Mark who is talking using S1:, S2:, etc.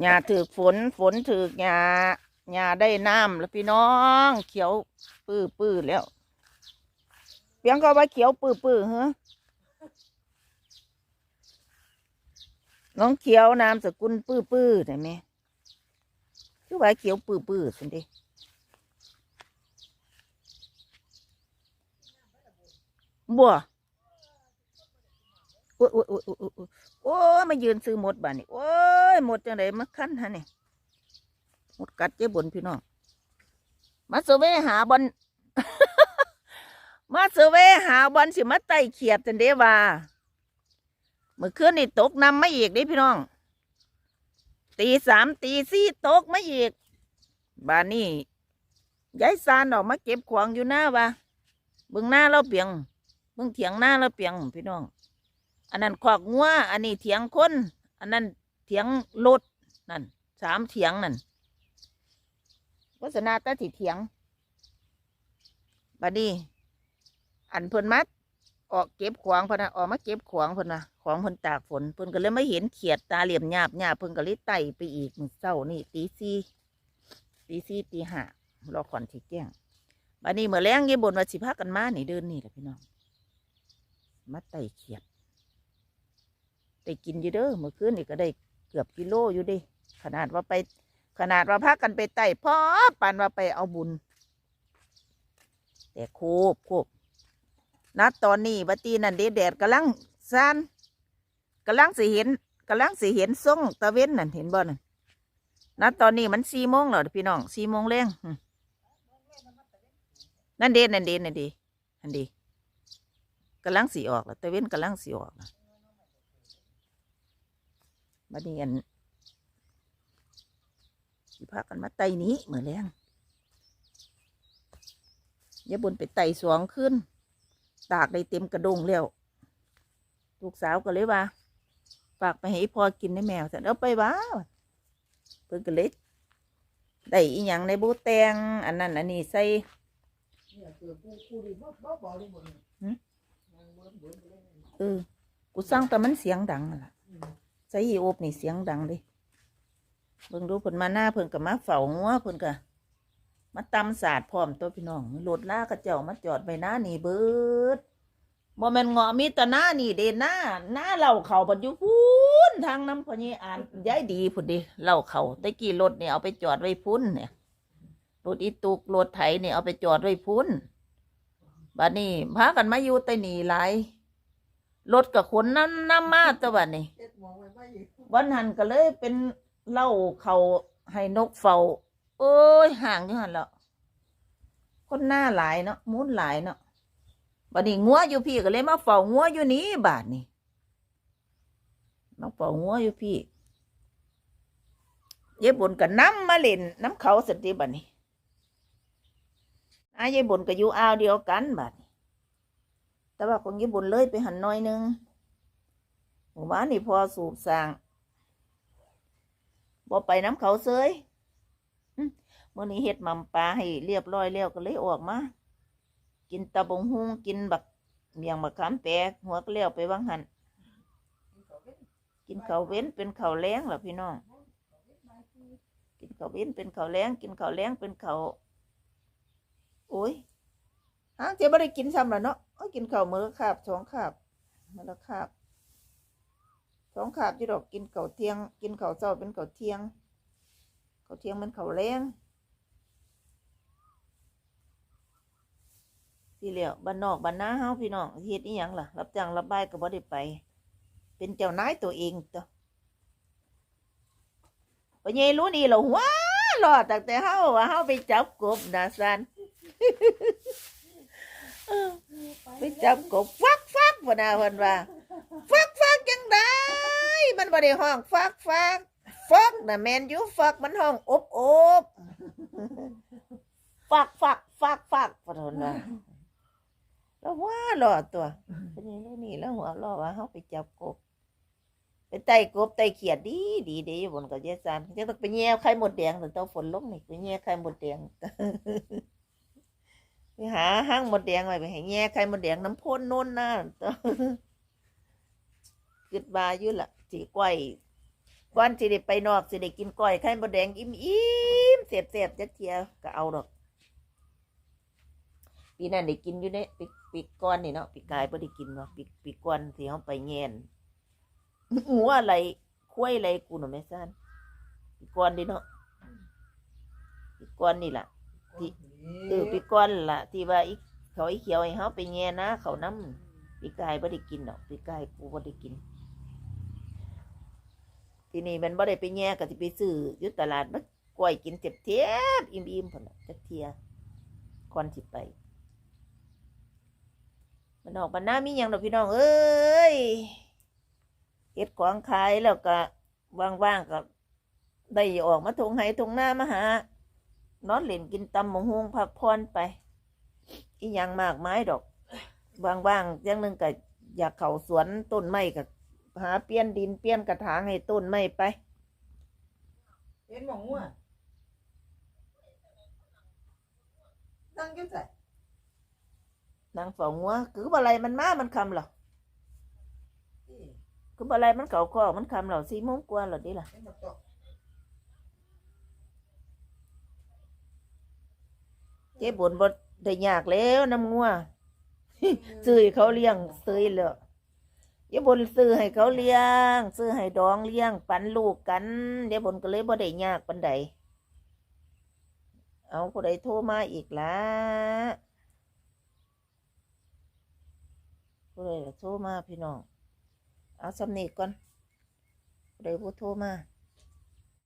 S1: หญ้าถือฝนฝนถือหญ้าหญ้าได้น้ำแล้วพี่น้อง เขียวปื้อปื้อแล้วเพียงก็ว่าเขียวปื้อปื้อเหรอน้องเขียวนามสกุลปื้อปื้อได้ไหมคือว่าเขียวปื้อปื้อสิเดิบัว โอ้ยโอ้ยโอ้ยโอ้ยโอ้ยโอ้ยมายืนซื้อหมดบ้านนี่โอ้ยหมดจังไดมาคันฮะนี่หมดกัดเจ๊บนพี่น้องมาเสเวหาบอลมาเสเวหาบอลสิมาไต่เขียดจันเดว่าเมื่อคืนนี่ตกนำไม่อีกด้พี่น้อง ตีสามตีสี่ตกไม่อีกบ้านนี้ยายซานออกมาเก็บขวางอยู่หน้าวะเบิ่งหน้าเราเปียงเบิ่งเถียงหน้าเราเปียงพี่น้อง อันนั้นขวากงัวอันนี้เถียงคนอันนั้นเถียงรถนั่นสามเถียงนั่นวาสนาตาสิเถียงบัดนี้อันเพิ่นมัดออกเก็บขวางเพนนะออกมาเก็บขวางเพนนะของเพิ่นตากฝนเพิ่นก็เลยไม่เห็นเขียดตาเหลี่ยมหยาบหยาบเพิ่นก็เลยไต่ไปอีกมื้อเช้านี่ตีสี่ตีสี่ตีห้ารอขอนที่แก้งบัดนี้เมื่อแรงยี่บนว่าสิพากันมาหนีเดินนี่แหละพี่น้องมาไต่เขียด ได้กินอยู่เด้อเมื่อคืนนี่ก็ได้เกือบกิโลอยู่ดิขนาดว่าไป ขนาดว่าพากันไปไต่พอปันว่าไปเอาบุญ แต่โคบโคบณตอนนี้บัดตีนั่นเดแดดกำลังซานกำลังสิเห็นกำลังสิเห็นส่งตะเว้นนั่นเห็นบ่นั่นณตอนนี้มันสี่โมงแล้วพี่น้องสี่โมงแรงนั่นเดนนั่นเดนนั่นเดนั่นเดกำลังสีออกแล้วตะเว้นกำลังสีออกแล้ว บัดนี้อันสิพากันมาไต่หนี้เหมือนแรงอย่าบนไปไต่สวงขึ้น ตากได้เต็มกระดงแล้วลูกสาวก็เลยว่าฝากไปให้พ่อกินในแมวสันเอาไปว้าเพิ่นก็เลยได้อีหยังในบูแตงอันนั้นอันนี้ใส่
S2: เนี่ยเจอผู้ผู้ดีบ่บ่บ่ได้บ่เนี่ย
S1: หืม
S2: มันเบิ่นเบิ่นไปเลยเนี่ย
S1: เออกูสั่งแต่มันเสียงดังนั่นล่ะใส่อีโอบนี่เสียงดังเลยเบิ่งดูเพิ่นมาหน้าเพิ่นก็มาเฝ้างัวเพิ่นก็มาตำศาสตร์พร้อมตัวพี่น้องรถลากระเจ้ามาจอดไว้หน้านี่เบิดบ่แม่นเงาะมีแต่หน้านี่เด้หน้าหน้าเราเขาบัดอยู่พูนทางน้ำพอนี่อ่านย้ายดีพุ่นดิเราเขาตะกี้รถเนี่ยเอาไปจอดไว้พุ่นเนี่ยรถอีตุกรถไถเนี่ยเอาไปจอดไว้พุ่นบัดนี้พากันมาอยู่ใต้นี่หลายรถกับคนน้ำน้ำมาตัวบัดนี้ วันหันก็เลยเป็นเหล่าเขาให้นกเฝ้าเอ้ยห่างอยู่หันแล้วคนหน้าหลายเนาะมุนหลายเนาะบัดนี้งัวอยู่พี่ก็เลยมาเฝ้างัวอยู่นี้บาดนี้มาเฝ้างัวอยู่พี่เย็บบนก็น้ำมาเล่นน้ำเขาสติบัดนี้อายายบนก็อยู่อาวเดียวกันบาดนี้แต่ว่าของญี่ปุ่นเลยไปหันหน้อยหนึง หมู่บ้านนี่พอสูบสร้างบ่ไปน้ำเขาเซยอืมมื่อนี้เฮ็ดม่ำปลาให้เรียบร้อยแล้วก็เลยออกมา กินตะบงฮุงกินบักเมียงบักขามแปกหัวก็เลี้ยวไปวังหันกินข้าวเว้นเป็นข้าวแล้งล่ะพี่น้อง กินข้าวเว้นเป็นข้าวแล้งกินข้าวแล้งเป็นข้าวโอ้ยหางเจ๊บ่ได้กินซ้ำแล้วเนาะกินข้าวมื้อคาบสองคาบมื้อละคาบ สองขาบจีดอกกินเก่าเทียง กินเก่าเช้าเป็นเก่าเทียง เก่าเทียงเป็นเก่าแรงสิเหลียวบ้านนอกบ้านนาเฮาพี่น้องเฮ็ดอีหยังล่ะ รับจ้างรับใบก็บ่ได้ไป เป็นเจ้านายตัวเองตัวปเยรู้นี่เราหัวรอดตั้งแต่เฮาว่าเฮาไปจับกบนะซันไปจับกบฟักฟักบ่นาเพิ่นว่าฟัก มันบ่ได้ห้องฟักฟักฟักน่ะแมนยูฟักมันห้องอบอบฟักฟักฟักฟักปะทนว่าแล้วว่าหลอตัวเป็นยังไงนี่แล้วหัวล่อว่าเฮาไปจับกบไปไต่กบไต่เขียดดีดีดีอยู่บนกับเยซานจะต้องไปแย่ไข่มดแดงถึงต้องฝนลงนี่ไปแย่ไข่มดแดงไปหาห้างหมดแดงไว้ไปห้แย่ไข่มดแดงน้ำพ่นโน่นน่ะคิดว่าอยู่ละ สีกล้วยก่อนสิได้ไปนอกสิได้กินก้อยไข่มดแดงอิ่มอิ่มเสียบเสียบจักเทียก็เอาดอกปีนั้นได้กินอยู่เด้ปีปีก้อนนี่เนาะปีกายบ่ได้กินเนาะปีปีก้อนที่เฮาไปแงนหัวอะไรคุ้ยอะไรกูหน่ะแม่ซ่านปีก้อนดิเนาะปีก้อนนี่แหละที่เออปีก้อนล่ะ ที่ว่าอีเขาอีเขียวให้เฮาไปแง่นะเขานำปีกายบ่ได้กินดอกปีกายกูบ่ได้กิน ทีนี้มันบ่ได้ไปแง่ก็สิไปซื้ออยู่ตลาดมากล้วยกินเจ็บเทียบอิ่มๆพุ่นน่ะจักเทียก่อนสิไปมันออกมาหน้ามีหยังดอกพี่น้องเอ้ยเฮ็ดของขายแล้วก็ว่างๆก็ได้ออกมาทงไห้ทงหน้ามาหานอนเล่นกินตำมงฮวงพักพรไป อีหยังมากไม้ดอกว่างๆอย่างหนึงก็อยากเข้าสวนต้นไม้ก็ หาเปลี่ยนดินเปลี่ยนกระถางให้ต้นไม้ไป
S2: เห็นหมองงัวนั่งอยู่ใส่
S1: นางเฝ้างัวคือบ่อะไรมันมามันคำเหรอ
S2: ที่
S1: คือบ่อะไรมันเก่าก็มันคำเหรอสี่โมงกว่าเหรอดิล่ะ
S2: เห็นหมอกตอก
S1: เจ๊บุญบ่ได้ยากแล้วน้ำงัวซื้อให้เขาเลี้ยงซื้อเล ยเดี๋ยวบนซื้อให้เขาเลี้ยง ซื้อให้ดองเลี้ยง ปันลูกกันเดี๋ยวบนก็เลยบ่ได้ยากปันใดเอาผู้ใดโทรมาอีกละผู้ใดโทรมาพี่น้อง เอาสำเนีก่อนผู้ใดผู้โทรมา